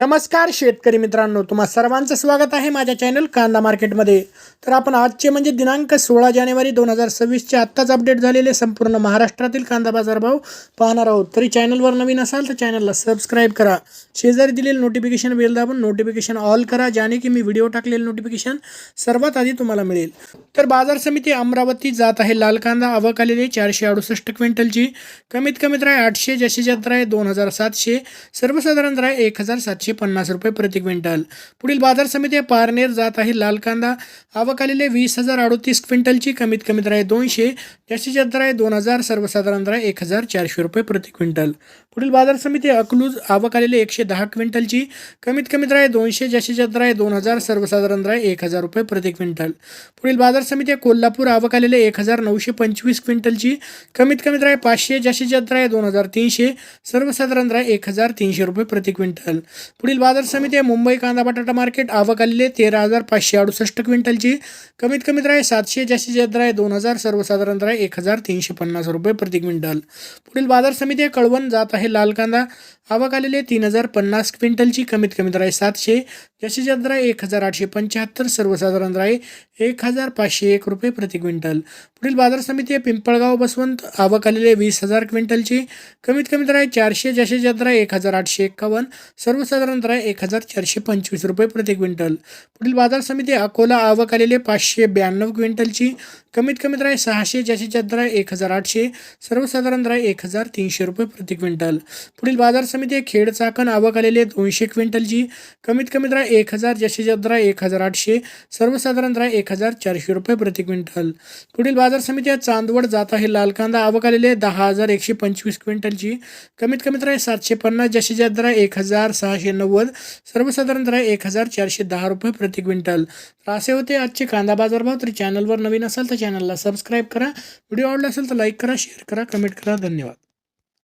नमस्कार शेतकरी मित्रांनो तुम्हा सर्वांचं स्वागत आहे माझ्या चॅनल कांदा मार्केटमध्ये तर आपण आजचे म्हणजे दिनांक सोळा जानेवारी दोन हजार सव्वीसचे आत्ताच अपडेट झालेले संपूर्ण महाराष्ट्रातील कांदा बाजारभाव पाहणार आहोत. तरी चॅनलवर नवीन असाल तर चॅनलला सबस्क्राईब करा. शेजारी दिलेलं नोटिफिकेशन बेल दाबून नोटिफिकेशन ऑल करा ज्याने की मी व्हिडिओ टाकलेलं नोटिफिकेशन सर्वात आधी तुम्हाला मिळेल. तर बाजार समिती अमरावती जात आहे लाल कांदा आवक आलेली चारशे अडुसष्ट क्विंटलची. कमीत कमीत राय आठशे जशी जास्त राय दोन हजार सातशे. सर्वसाधारण राय एक हजार सातशे पन्नास रुपये प्रति क्विंटल. पुढील बाजार समिती पारनेर जात आहे लाल कांदा. आवक आलेले वीस हजार अडोतीस क्विंटलची कमीत कमी दर आहे दोनशे. जास्तीत जास्त आहे दोन हजार सर्वसाधारण राय एक हजार चारशे रुपये प्रति क्विंटल. पुढील बाजार समिती अकलूज आवक आलेली एकशे दहा क्विंटलची. कमीत कमी राय दोनशे जास्तीत जास्त राय दोन हजार सर्वसाधारण द्राय एक हजार रुपये प्रति क्विंटल. पुढील बाजार समिती कोल्हापूर आवक आलेले एक हजार नऊशे पंचवीस क्विंटलची. कमीत कमी राय पाचशे जास्तीत जास्त राय दोन हजार तीनशे सर्वसाधारण द्राय एक हजार तीनशे रुपये प्रति क्विंटल. पुढील बाजार समिती मुंबई कांदा बटाटा मार्केट आवक आलेले तेरा हजार पाचशे अडुसष्ट क्विंटलची. कमीत कमी राय सातशे जास्तीत जास्त दोन हजार सर्वसाधारण द्राय एक हजार तीनशे पन्नास रुपये प्रति क्विंटल. पुढील बाजार समिती कळवण जात आहे लाल कांदा आवक आलेले तीन हजार पन्नास क्विंटलची. कमीत कमी राय सातशे. जास्तीत जास्त राय एक हजार आठशे पंच्याहत्तर. सर्वसाधारण राय एक हजार पाचशे एक रुपये प्रति क्विंटल. पुढील बाजार समिती पिंपळगाव बसवंत. आवक आलेले वीस हजार क्विंटलची. कमीत कमी राय चारशे. जास्तीत जास्त राय एक हजार आठशे एक्कावन्न. सर्वसाधारण राय एक हजार चारशे पंचवीस रुपये प्रति क्विंटल. पुढील बाजार समिती अकोला. आवक आलेले पाचशे ब्याण्णव क्विंटलची. कमीत कमीत राय सहाशे. जास्तीत जास्त राय एक हजार आठशे. सर्वसाधारण राय एक हजार तीनशे रुपये प्रति क्विंटल. पुढील बाजार समिती खेड चाकण आवक आलेले दोनशे क्विंटलची कमीत कमी राय एक हजार जास्तीत जास्त राय एक हजार आठशे सर्वसाधारण राय एक हजार चारशे रुपये प्रति क्विंटल. पुढील बाजार समिती आहे चांदवड जात आहे. लाल कांदा आवक आलेले दहा हजार एकशे पंचवीस क्विंटलची कमीत कमी राय सातशे पन्नास जास्तीत जास्त राय एक हजार सहाशे नव्वद सर्वसाधारण राय एक हजार चारशे दहा रुपये प्रति क्विंटल. तर असे होते आजचे कांदा बाजार भाव तरी चॅनलवर नवीन असाल तर चॅनलला सबस्क्राईब करा. व्हिडिओ आवडला असेल तर लाईक करा शेअर करा कमेंट करा. धन्यवाद.